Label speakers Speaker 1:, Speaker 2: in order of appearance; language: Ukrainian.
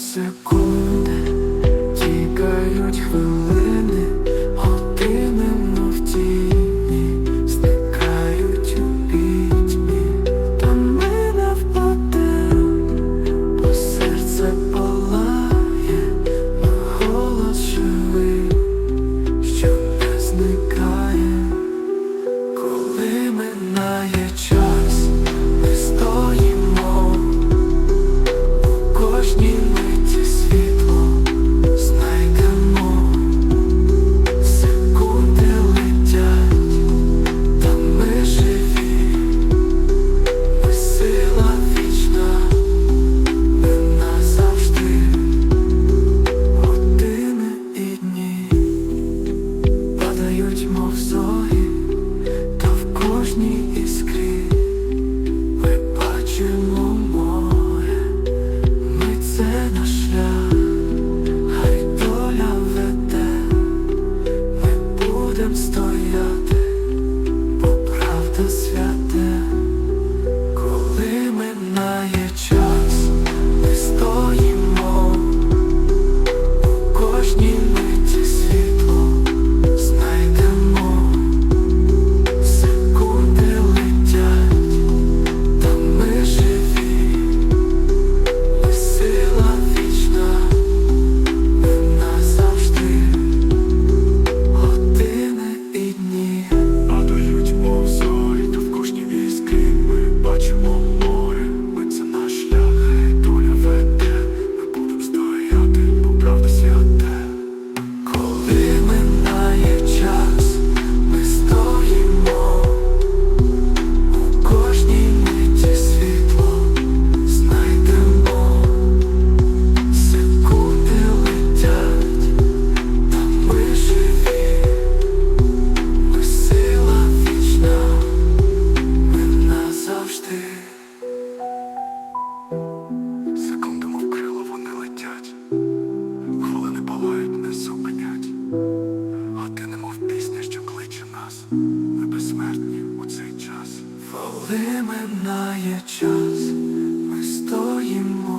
Speaker 1: секунди. Коли минає час, ми стоїмо.